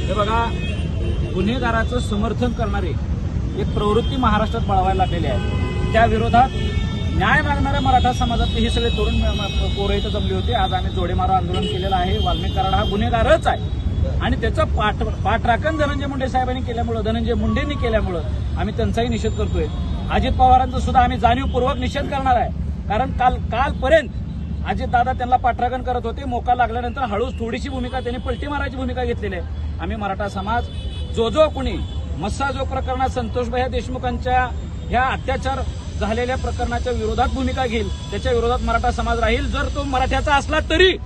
हे बघा गुन्हेगाराचं समर्थन करणारे एक प्रवृत्ती महाराष्ट्रात बळवायला लागलेली आहे. त्या विरोधात न्याय मागणाऱ्या मराठा समाजातले हे सगळे तरुण पोरं इथं जमले होते. आज आम्ही जोडेमारा आंदोलन केलेलं आहे. वाल्मिक कराड हा गुन्हेगारच आहे. आणि त्याचं पाठ पाठराखण धनंजय मुंडे साहेबांनी केल्यामुळं धनंजय मुंडेंनी केल्यामुळं आम्ही त्यांचाही निषेध करतोय. अजित पवारांचा सुद्धा आम्ही जाणीवपूर्वक निषेध करणार आहे. कारण काल कालपर्यंत अजितदादा त्यांना पाठराखण करत होते. मोका लागल्यानंतर हळूच थोडीशी भूमिका त्यांनी पलटी मारायची भूमिका घेतलेली आहे. आम्ही मराठा समाज जो जो कुणी मस्सा जो प्रकरणात संतोषभाई देशमुखांच्या ह्या अत्याचार झालेल्या प्रकरणाच्या विरोधात भूमिका घेईल. त्याच्या विरोधात मराठा समाज राहील. जर तो मराठ्याचा असला तरी.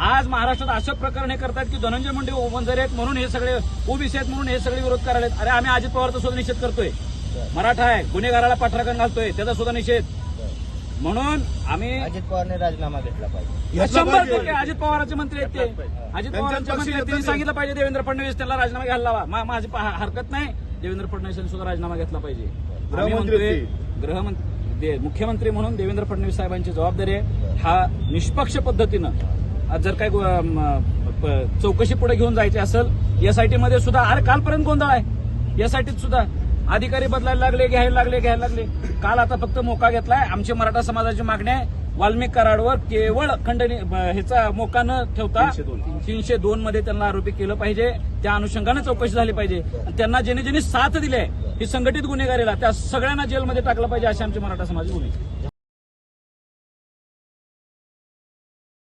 आज महाराष्ट्रात असं प्रकरण हे करतात की धनंजय मुंडे ओबंजरे आहेत म्हणून हे सगळे ओबीसी आहेत म्हणून हे सगळे विरोध करायला आहेत. अरे आम्ही अजित पवारचा सुद्धा निषेध करतोय. मराठा आहे गुन्हेगाराला पाठराखण घालतोय त्याचा सुद्धा निषेध. म्हणून आम्ही अजित पवारने राजीनामा घेतला पाहिजे. शंभर. टक्के अजित पवारांचे मंत्री आहेत ते. अजित पवारांचे मंत्री आहेत त्यांनी सांगितलं पाहिजे देवेंद्र फडणवीस त्यांना राजीनामा घ्यायला लावा. माझी पा- हरकत नाही. देवेंद्र फडणवीसांनी सुद्धा राजीनामा घेतला पाहिजे. गृहमंत्री मुख्यमंत्री म्हणून देवेंद्र फडणवीस साहेबांची जबाबदारी आहे. हा निष्पक्ष पद्धतीनं आज जर काय चौकशी पुढे घेऊन जायची असेल एसआयटी मध्ये सुद्धा अरे कालपर्यंत गोंधळ आहे. एसआयटीत सुद्धा अधिकारी बदलायला लागले घ्यायला लागले घ्यायला लागले. काल आता फक्त मोका घेतलाय. आमची मराठा समाजाची मागणी आहे. वाल्मिक कराडवर केवळ खंडणी ह्याचा मोका न ठेवता तीनशे दोन. मध्ये त्यांना आरोपी केलं पाहिजे. त्या अनुषंगाने चौकशी झाली पाहिजे. आणि त्यांना ज्यांनी ज्यांनी साथ दिली आहे ही संघटित गुन्हेगारीला त्या सगळ्यांना जेलमध्ये टाकलं पाहिजे अशी आमची मराठा समाज आहे.